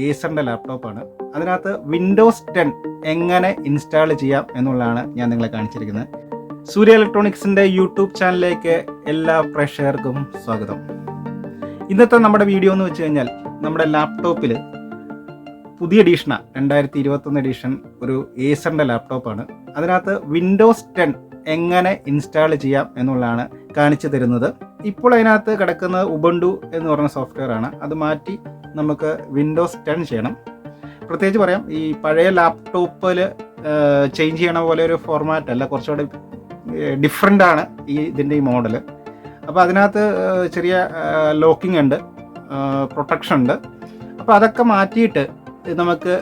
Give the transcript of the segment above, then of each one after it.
ഏസറിന്റെ ലാപ്ടോപ്പാണ് അതിനകത്ത് Windows ten എങ്ങനെ install ചെയ്യാം എന്നുള്ളതാണ് ഞാൻ നിങ്ങളെ കാണിച്ചിരിക്കുന്നത്. സൂര്യ ഇലക്ട്രോണിക്സിന്റെ യൂട്യൂബ് ചാനലിലേക്ക് എല്ലാ പ്രേക്ഷകർക്കും സ്വാഗതം. ഇന്നത്തെ നമ്മുടെ വീഡിയോ എന്ന് വെച്ച് കഴിഞ്ഞാൽ നമ്മുടെ ലാപ്ടോപ്പിൽ പുതിയ എഡീഷനാണ് രണ്ടായിരത്തി ഇരുപത്തൊന്ന് എഡീഷൻ ഒരു ഏസറിന്റെ ലാപ്ടോപ്പാണ് അതിനകത്ത് വിൻഡോസ് ടെൻ എങ്ങനെ ഇൻസ്റ്റാൾ ചെയ്യാം എന്നുള്ളതാണ് കാണിച്ചു തരുന്നത്. ഇപ്പോൾ അതിനകത്ത് കിടക്കുന്നത് ഉബണ്ടു എന്ന് പറഞ്ഞ സോഫ്റ്റ്വെയർ ആണ്. അത് മാറ്റി നമുക്ക് വിൻഡോസ് ടെൻ ചെയ്യണം. പ്രത്യേകിച്ച് പറയാം ഈ പഴയ ലാപ്ടോപ്പിൽ ചേഞ്ച് ചെയ്യണ പോലെ ഒരു ഫോർമാറ്റ് അല്ല. കുറച്ചുകൂടെ ഡിഫറെന്റ് ആണ് ഈ ഇതിന്റെ ഈ മോഡൽ അപ്പോൾ അതിനകത്ത് ചെറിയ ലോക്കിംഗ് ഉണ്ട് പ്രൊട്ടക്ഷൻ ഉണ്ട്. അപ്പോൾ അതൊക്കെ മാറ്റിയിട്ട് നമുക്ക്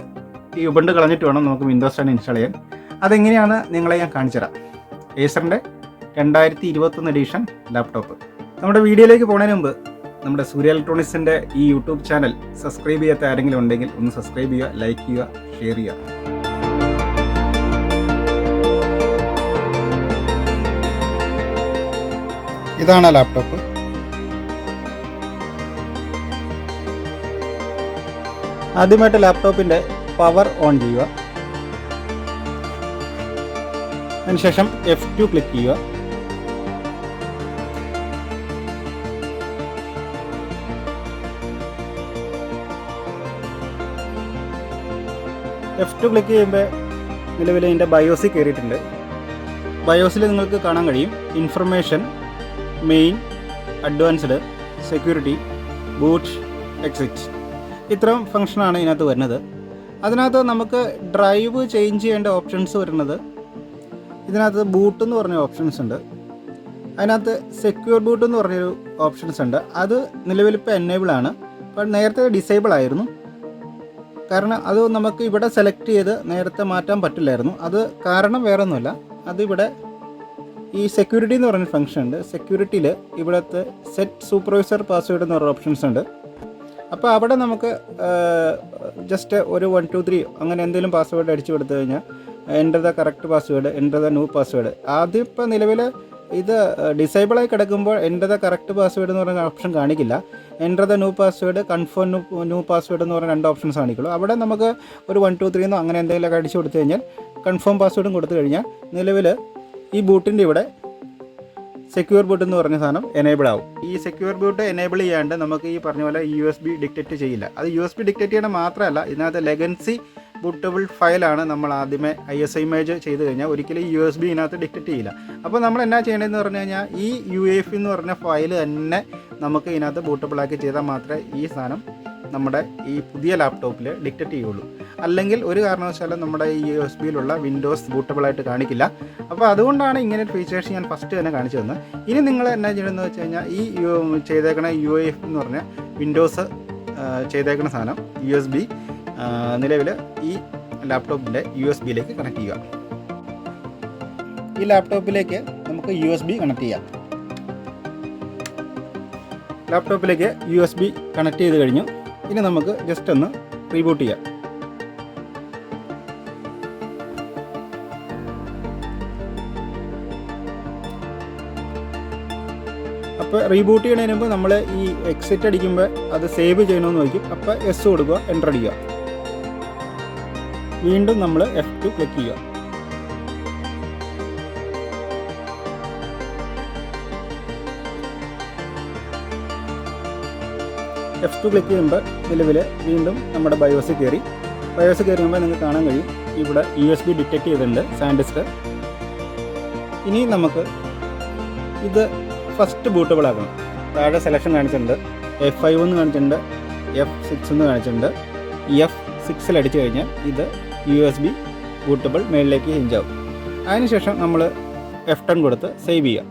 ഈ ഉബണ്ട് കളഞ്ഞിട്ട് വേണം നമുക്ക് വിൻഡോസ് ടെൻ ഇൻസ്റ്റാൾ ചെയ്യാൻ. അതെങ്ങനെയാണ് നിങ്ങളെ ഞാൻ കാണിച്ചു തരാം ഏസറിന്റെ രണ്ടായിരത്തി ഇരുപത്തൊന്ന് എഡീഷൻ ലാപ്ടോപ്പ് നമ്മുടെ വീഡിയോയിലേക്ക് പോകുന്നതിന് മുമ്പ് നമ്മുടെ സൂര്യ ഇലക്ട്രോണിക്സിന്റെ ഈ യൂട്യൂബ് ചാനൽ സബ്സ്ക്രൈബ് ചെയ്യാത്ത ആരെങ്കിലും ഉണ്ടെങ്കിൽ ഒന്ന് സബ്സ്ക്രൈബ് ചെയ്യുക ലൈക്ക് ചെയ്യുക ഷെയർ ചെയ്യുക. ഇതാണ് ലാപ്ടോപ്പ് ആദ്യമായിട്ട് ലാപ്ടോപ്പിന്റെ പവർ ഓൺ ചെയ്യുക. അതിനുശേഷം എഫ് ടു ക്ലിക്ക് ചെയ്യുക. എഫ് ടു ക്ലിക്ക് ചെയ്യുമ്പോൾ നിലവിൽ എന്റെ ബയോസിൽ കയറിയിട്ടുണ്ട് ബയോസിൽ നിങ്ങൾക്ക് കാണാൻ കഴിയും. Information main advanced security boot exit ഇത്തരം ഫങ്ഷനാണ് ഇതിനകത്ത് വരുന്നത്. അതിനകത്ത് നമുക്ക് ഡ്രൈവ് ചേഞ്ച് ചെയ്യേണ്ട ഓപ്ഷൻസ് വരുന്നത്. ഇതിനകത്ത് ബൂട്ട് എന്ന് പറഞ്ഞ ഓപ്ഷൻസ് ഉണ്ട്. അതിനകത്ത് സെക്യൂർ ബൂട്ട് എന്ന് പറഞ്ഞൊരു ഓപ്ഷൻസ് ഉണ്ട്. അത് നിലവിലിപ്പോൾ എനേബിൾ ആണ്. നേരത്തെ ഡിസേബിൾ ആയിരുന്നു. കാരണം അത് നമുക്ക് ഇവിടെ സെലക്ട് ചെയ്ത് നേരത്തെ മാറ്റാൻ പറ്റില്ലായിരുന്നു. അത് കാരണം വേറെ ഒന്നുമല്ല അതിവിടെ ഈ സെക്യൂരിറ്റി എന്ന് പറഞ്ഞ ഫംഗ്ഷൻ ഉണ്ട്. സെക്യൂരിറ്റിയിൽ ഇവിടുത്തെ സെറ്റ് സൂപ്പർവൈസർ പാസ്വേഡ് എന്ന് പറഞ്ഞ ഓപ്ഷൻസ് ഉണ്ട്. അപ്പോൾ അവിടെ നമുക്ക് ജസ്റ്റ് ഒരു വൺ ടു ത്രീ അങ്ങനെ എന്തെങ്കിലും പാസ്വേഡ് അടിച്ചു കൊടുത്തു കഴിഞ്ഞാൽ enter the correct password enter the new password ആദ്യം ഇപ്പോൾ നിലവിൽ ഇത് ഡിസേബിളായി കിടക്കുമ്പോൾ എന്റർ ദ കറക്റ്റ് പാസ്വേഡ് എന്ന് പറയുന്ന ഓപ്ഷൻ കാണിക്കില്ല. Enter the new password confirm new password എന്ന് പറഞ്ഞ രണ്ട് ഓപ്ഷൻസ് കാണിക്കുള്ളൂ. അവിടെ നമുക്ക് ഒരു വൺ ടു ത്രീ എന്നോ അങ്ങനെ എന്തെങ്കിലുമൊക്കെ അടിച്ചു കൊടുത്തു കഴിഞ്ഞാൽ കൺഫേം പാസ്വേഡും കൊടുത്തു കഴിഞ്ഞാൽ നിലവിൽ ഈ ബൂട്ടിന്റെ ഇവിടെ സെക്യൂർ ബൂട്ട് എന്ന് പറഞ്ഞ സാധനം എനേബിൾ ആവും. ഈ സെക്യൂർ ബൂട്ട് എനേബിൾ ചെയ്യാണ്ട് നമുക്ക് ഈ പറഞ്ഞ പോലെ യു എസ് ബി ഡിക്റ്റേറ്റ് ചെയ്യില്ല. അത് യു എസ് ബി ഡിക്റ്റേറ്റ് ചെയ്യണം മാത്രമല്ല ഇതിനകത്ത് ലെഗൻസി ബൂട്ടബിൾ ഫയലാണ് നമ്മൾ ആദ്യമേ ഐ എസ് ഇമേജ് ചെയ്ത് കഴിഞ്ഞാൽ ഒരിക്കലും യു എസ് ബി ഇതിനകത്ത് ഡിറ്റക്ട് ചെയ്യില്ല. അപ്പോൾ നമ്മൾ എന്നാ ചെയ്യേണ്ടതെന്ന് പറഞ്ഞു കഴിഞ്ഞാൽ ഈ യു എഫ് എന്ന് പറഞ്ഞ ഫയൽ തന്നെ നമുക്ക് ഇതിനകത്ത് ബൂട്ടബിൾ ആക്കി ചെയ്താൽ മാത്രമേ ഈ സാധനം നമ്മുടെ ഈ പുതിയ ലാപ്ടോപ്പിൽ ഡിറ്റക്ട് ചെയ്യുള്ളൂ. അല്ലെങ്കിൽ ഒരു കാരണവശാലും നമ്മുടെ ഈ യു എസ് ബിയിലുള്ള വിൻഡോസ് ബൂട്ടബിൾ ആയിട്ട് കാണിക്കില്ല. അപ്പോൾ അതുകൊണ്ടാണ് ഇങ്ങനെ ഒരു ഫീച്ചേഴ്സ് ഞാൻ ഫസ്റ്റ് തന്നെ കാണിച്ചു തന്നത്. ഇനി നിങ്ങൾ എന്നാ ചെയ്യണമെന്ന് വെച്ച് കഴിഞ്ഞാൽ ഈ ചെയ്തേക്കണ യു എഫ് എന്ന് പറഞ്ഞ വിൻഡോസ് ചെയ്തേക്കുന്ന സാധനം യു എസ് ബി നിലവിൽ ഈ ലാപ്ടോപ്പിന്റെ യു എസ് ബിയിലേക്ക് കണക്ട് ചെയ്യുക. ഈ ലാപ്ടോപ്പിലേക്ക് നമുക്ക് യു എസ് ബി കണക്ട് ചെയ്യാം. ലാപ്ടോപ്പിലേക്ക് യു എസ് ബി കണക്ട് ചെയ്ത് കഴിഞ്ഞു. ഇനി നമുക്ക് ജസ്റ്റ് ഒന്ന് റീബൂട്ട് ചെയ്യാം. അപ്പോൾ റീബൂട്ട് ചെയ്യണതിന് മുമ്പ് നമ്മൾ ഈ എക്സിറ്റ് അടിക്കുമ്പോൾ അത് സേവ് ചെയ്യണമെന്ന് വയ്ക്കും അപ്പോൾ എസ് കൊടുക്കുക എന്റർ അടിക്കുക. വീണ്ടും നമ്മൾ എഫ് ടു ക്ലിക്ക് ചെയ്യുക. എഫ് ടു ക്ലിക്ക് ചെയ്യുമ്പോൾ നിലവിൽ വീണ്ടും നമ്മുടെ ബയോസ് കയറി. ബയോസ് കയറുമ്പോൾ നിങ്ങൾക്ക് കാണാൻ കഴിയും. ഇവിടെ യു എസ് ബി ഡിറ്റക്ട് ചെയ്തിട്ടുണ്ട് സാൻഡിസ്ക് ഇനി നമുക്ക് ഇത് ഫസ്റ്റ് ബൂട്ടബിൾ ആക്കണം. താഴെ സെലക്ഷൻ കാണിച്ചിട്ടുണ്ട്. എഫ് ഫൈവ് എന്ന് കാണിച്ചിട്ടുണ്ട്. എഫ് സിക്സ് എന്ന് കാണിച്ചിട്ടുണ്ട്. എഫ് സിക്സിൽ അടിച്ചു കഴിഞ്ഞാൽ ഇത് യു എസ് ബി ബൂട്ടബിൾ മേളിലേക്ക് ചേഞ്ച് ആവും. അതിനുശേഷം നമ്മൾ എഫ് ടെൻ കൊടുത്ത് സേവ് ചെയ്യുക.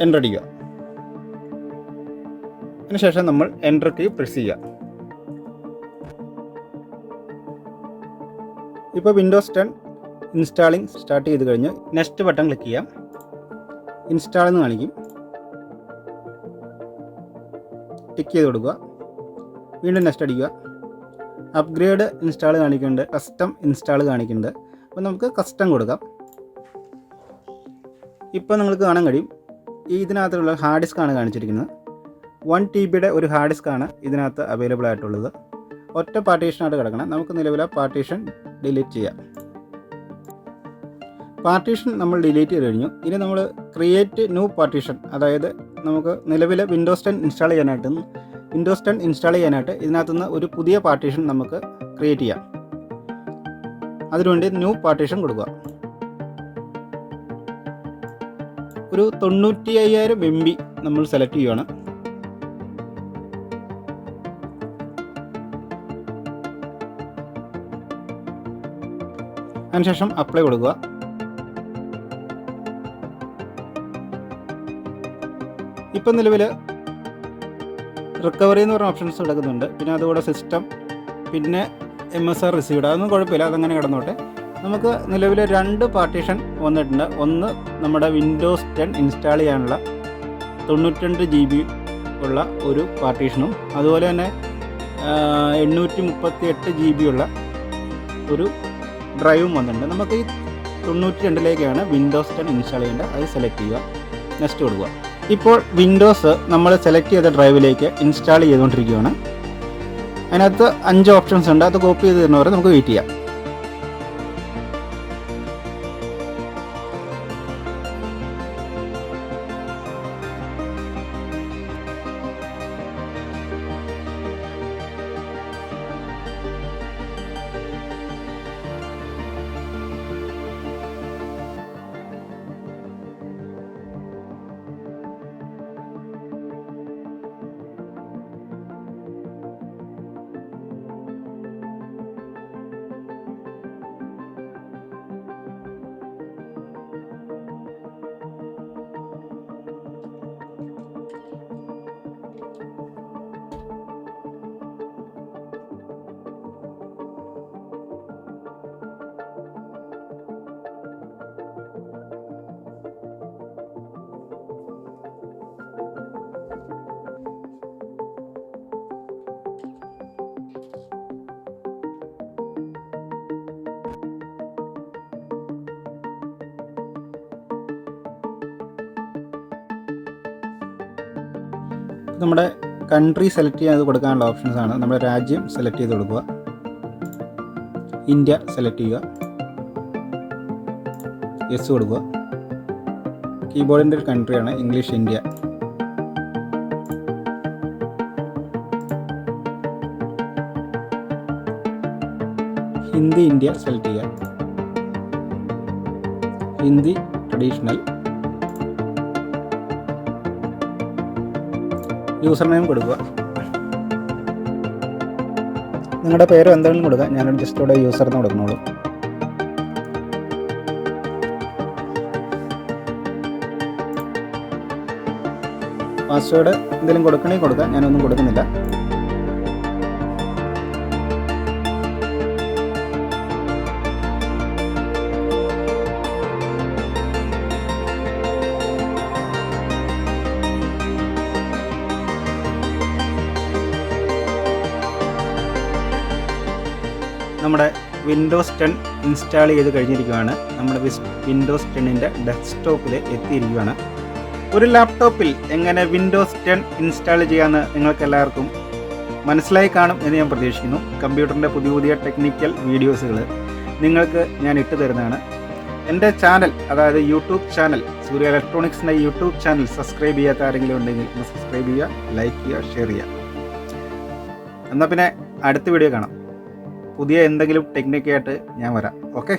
എന്റർ അടിക്കുക. അതിനുശേഷം നമ്മൾ എന്റർ കീ പ്രസ് ചെയ്യുക. ഇപ്പോൾ വിൻഡോസ് ടെൻ ഇൻസ്റ്റാളിങ് സ്റ്റാർട്ട് ചെയ്ത് കഴിഞ്ഞ് നെക്സ്റ്റ് ബട്ടൺ ക്ലിക്ക് ചെയ്യാം. ഇൻസ്റ്റാൾ എന്ന് കാണിക്കും. ടിക്ക് ചെയ്ത് കൊടുക്കുക. വീണ്ടും നെക്സ്റ്റ് അടിക്കുക. അപ്ഗ്രേഡ് ഇൻസ്റ്റാൾ കാണിക്കുന്നുണ്ട് കസ്റ്റം ഇൻസ്റ്റാൾ കാണിക്കുന്നുണ്ട്. അപ്പോൾ നമുക്ക് കസ്റ്റം കൊടുക്കാം. ഇപ്പോൾ നിങ്ങൾക്ക് കാണാൻ കഴിയും. ഈ ഇതിനകത്തുള്ള ഹാർഡ് ഡിസ്ക് ആണ് കാണിച്ചിരിക്കുന്നത്. വൺ ടി ബിയുടെ ഒരു ഹാർഡ് ഡിസ്ക് ആണ് ഇതിനകത്ത് അവൈലബിൾ ആയിട്ടുള്ളത്. ഒറ്റ പാർട്ടീഷനായിട്ട് കിടക്കണം. നമുക്ക് നിലവിലെ പാർട്ടീഷൻ ഡിലീറ്റ് ചെയ്യാം. പാർട്ടീഷൻ നമ്മൾ ഡിലീറ്റ് ചെയ്ത് കഴിഞ്ഞു. ഇനി നമ്മൾ ക്രിയേറ്റ് ന്യൂ പാർട്ടീഷൻ അതായത് നമുക്ക് നിലവിലെ വിൻഡോസ് ടെൻ ഇൻസ്റ്റാൾ ചെയ്യാനായിട്ട് വിൻഡോസ് ടെൻ ഇൻസ്റ്റാൾ ചെയ്യാനായിട്ട് ഇതിനകത്തുനിന്ന് ഒരു പുതിയ പാർട്ടീഷൻ നമുക്ക് ക്രിയേറ്റ് ചെയ്യാം. അതിനുവേണ്ടി ന്യൂ പാർട്ടീഷൻ കൊടുക്കുക. ഒരു തൊണ്ണൂറ്റി അയ്യായിരം എം ബി നമ്മൾ സെലക്ട് ചെയ്യുകയാണ് അതിനുശേഷം അപ്ലൈ കൊടുക്കുക. ഇപ്പം നിലവിൽ റിക്കവറി എന്ന് പറഞ്ഞ ഓപ്ഷൻസ് കിടക്കുന്നുണ്ട് പിന്നെ അതുകൂടെ സിസ്റ്റം പിന്നെ എം എസ് ആർ റിസീവ്ഡ് അതൊന്നും കുഴപ്പമില്ല അതങ്ങനെ കിടന്നോട്ടെ. നമുക്ക് നിലവിൽ രണ്ട് പാർട്ടീഷൻ വന്നിട്ടുണ്ട്. ഒന്ന് നമ്മുടെ വിൻഡോസ് ടെൻ ഇൻസ്റ്റാൾ ചെയ്യാനുള്ള തൊണ്ണൂറ്റിരണ്ട് ജി ബി ഉള്ള ഒരു പാർട്ടീഷനും അതുപോലെ തന്നെ എണ്ണൂറ്റി മുപ്പത്തി എട്ട് ജി ബി ഉള്ള ഒരു ഡ്രൈവും വന്നിട്ടുണ്ട്. നമുക്ക് ഈ തൊണ്ണൂറ്റി രണ്ടിലേക്കാണ് വിൻഡോസ് ടെൻ ഇൻസ്റ്റാൾ ചെയ്യേണ്ടത്. അത് സെലക്ട് ചെയ്യുക. നെക്സ്റ്റ് കൊടുക്കുക. ഇപ്പോൾ വിൻഡോസ് നമ്മൾ സെലക്ട് ചെയ്ത ഡ്രൈവിലേക്ക് ഇൻസ്റ്റാൾ ചെയ്തുകൊണ്ടിരിക്കുകയാണ്. അതിനകത്ത് അഞ്ച് ഓപ്ഷൻസ് ഉണ്ട്. അത് കോപ്പി ചെയ്ത് തരുന്നവരെ നമുക്ക് വെയിറ്റ് ചെയ്യാം. നമ്മുടെ കൺട്രി സെലക്ട് ചെയ്ത് കൊടുക്കാനുള്ള ഓപ്ഷൻസ് ആണ്. നമ്മുടെ രാജ്യം സെലക്ട് ചെയ്ത് കൊടുക്കുക. ഇന്ത്യ സെലക്ട് ചെയ്യുക. യെസ് കൊടുക്കുക. കീബോർഡിന്റെ ഒരു കൺട്രിയാണ് English India Hindi India select ചെയ്യുക. ഹിന്ദി ട്രഡീഷണൽ യൂസർ നെയിം കൊടുക്കുക. നിങ്ങളുടെ പേര് എന്തെങ്കിലും കൊടുക്കുക. ഞാനൊരു ജസ്റ്റ് ഇവിടെ യൂസർ എന്ന് കൊടുക്കുന്നുള്ളൂ പാസ്വേഡ് എന്തെങ്കിലും കൊടുക്കണമെങ്കിൽ കൊടുക്കുക. ഞാനൊന്നും കൊടുക്കുന്നില്ല. നമ്മുടെ വിൻഡോസ് ടെൻ ഇൻസ്റ്റാൾ ചെയ്ത് കഴിഞ്ഞിരിക്കുകയാണ് നമ്മുടെ വിൻഡോസ് ടെന്നിന്റെ ഡെസ്ക്ടോപ്പിൽ എത്തിയിരിക്കുകയാണ് ഒരു ലാപ്ടോപ്പിൽ എങ്ങനെ വിൻഡോസ് ടെൻ ഇൻസ്റ്റാൾ ചെയ്യാമെന്ന് നിങ്ങൾക്ക് എല്ലാവർക്കും മനസ്സിലായി കാണും എന്ന് ഞാൻ പ്രതീക്ഷിക്കുന്നു. കമ്പ്യൂട്ടറിന്റെ പുതിയ പുതിയ ടെക്നിക്കൽ വീഡിയോസുകൾ നിങ്ങൾക്ക് ഞാൻ ഇട്ട് തരുന്നതാണ്. എന്റെ ചാനൽ അതായത് യൂട്യൂബ് ചാനൽ സൂര്യ ഇലക്ട്രോണിക്സിന്റെ യൂട്യൂബ് ചാനൽ സബ്സ്ക്രൈബ് ചെയ്യാത്ത ആരെങ്കിലും ഉണ്ടെങ്കിൽ ഒന്ന് സബ്സ്ക്രൈബ് ചെയ്യുക ലൈക്ക് ചെയ്യുക ഷെയർ ചെയ്യുക. എന്നാൽ പിന്നെ അടുത്ത വീഡിയോ കാണാം. പുതിയ എന്തെങ്കിലും ടെക്നിക്കായിട്ട് ഞാൻ വരാം. ഓക്കെ